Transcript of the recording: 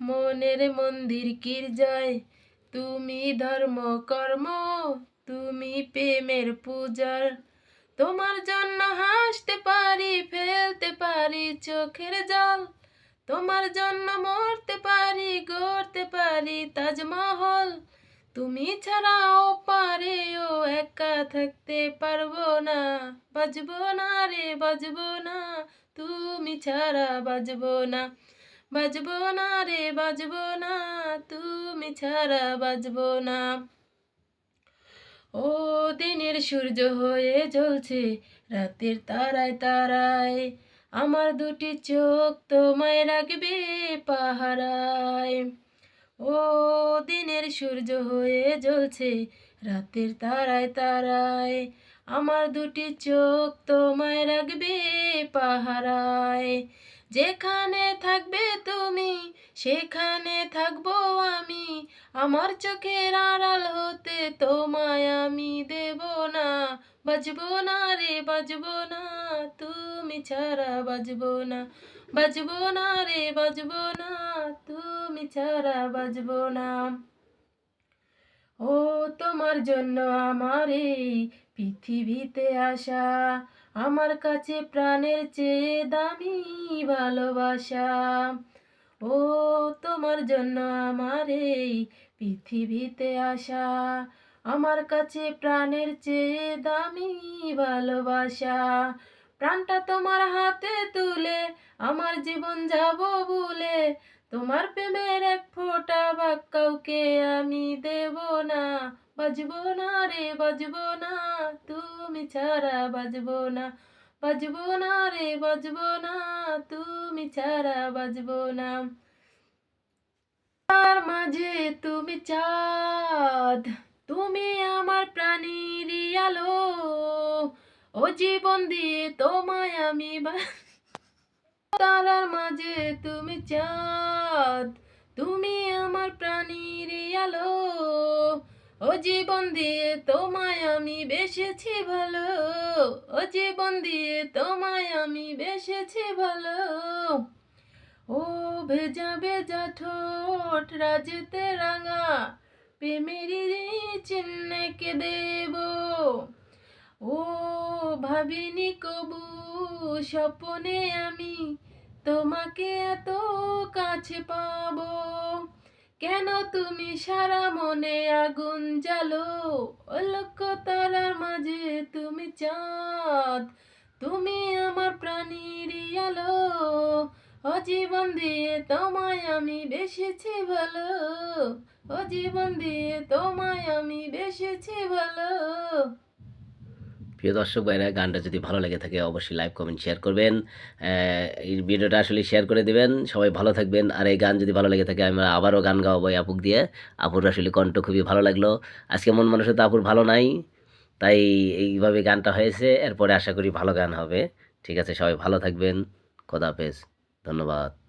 মনের মন্দির কির্জয় তুমি ধর্ম, কর্ম, তুমি প্রেমের পূজার। তোমার জন্য হাসতে পারি, ফেলতে পারি চোখের জল। তোমার জন্য মরতে পারি, গড়তে পারি তাজমহল। তুমি ছাড়াও পারে ও একা থাকতে পারব না। বাজবো না রে, বাজবো না। তুমি ছাড়া বাজবো না। বাজবো না রে, বাজবো না। তুমি ছাড়া বাজবো না। ও, দিনের সূর্য হয়ে জ্বলছে, রাতের তারায় তারায়। আমার দুটি চোখ তোমায় রাখবে পাহারায়। ও, দিনের সূর্য হয়ে জ্বলছে, রাতের তারায় তারায়। আমার দুটি চোখ তোমায় রাখবে পাহারায়। যেখানে থাকবে তুমি, সেখানে থাকব আমি। আমার চোখের আড়াল হতে তোমায় আমি দেব না। বাজবো না রে, বাজবো না, তুমি ছাড়া বাজবো না। বাজবো না রে, বাজবো না, তুমি ছাড়া বাজবো না। ও তোমার জন্য আমার এই পৃথিবীতে আসা আমার কাছে প্রাণের চেয়ে দামি ভালোবাসা। ও, তোমার জন্য আমার এই পৃথিবীতে আসা। আমার কাছে প্রাণের চেয়ে দামি ভালোবাসা। প্রাণটা তোমার হাতে তুলে আমার জীবন যাব বলে। তোমার প্রেমের এক ফোঁটা বা কাউকে আমি দেব না। বাজবো না রে, বাজবো না। তুমি ছাড়া বাজবো না। বাজবো না রে, বাজবো না। তুমি ছাড়া বাজবো না। তার মাঝে তুমি চাঁদ, তুমি আমার প্রাণীর আলো। ও জীবন দিয়ে তোমায় আমি তারার মাঝে তুমি চাঁদ, তুমি আমার প্রাণীর আলো ও জীবন দিয়ে তোমায় আমি বেসেছি ভালো। ও জীবন দিয়ে তোমায় আমি বেসেছি ভালো। ও ভেজা ভেজা ঠোঁট রাজেতে রাঙা প্রেমেরই চিহ্নকে দেব। ও ভাবিনি কবু স্বপনে আমি তোমাকে এত কাছে পাবো। কেন তুমি সারা মনে আগুন জ্বালো? ও লক্ষ্য তারার মাঝে তুমি চাঁদ। তুমি আমার প্রাণীর আলো। ও জীবন দিয়ে তোমায় আমি বেসেছি ভালো। ও জীবন দিয়ে তোমায় আমি বেসেছি ভালো। প্রিয় দর্শক ভাইরা, গানটা যদি ভালো লেগে থাকে অবশ্যই লাইভ কমেন্ট শেয়ার করবেন। এই ভিডিওটা আসলে শেয়ার করে দিবেন। সবাই ভালো থাকবেন। আর এই গান যদি ভালো লেগে থাকে, আমরা আবারও গান গাওয়াবো আপুক দিয়ে। আপুর আসলে কণ্ঠ খুবই ভালো লাগল। আজকে মন মানুষের তো আপুর ভালো নাই, তাই এইভাবে গানটা হয়েছে। এরপরে আশা করি ভালো গান হবে। ঠিক আছে, সবাই ভালো থাকবেন। খোদাহাফেজ ধন্যবাদ।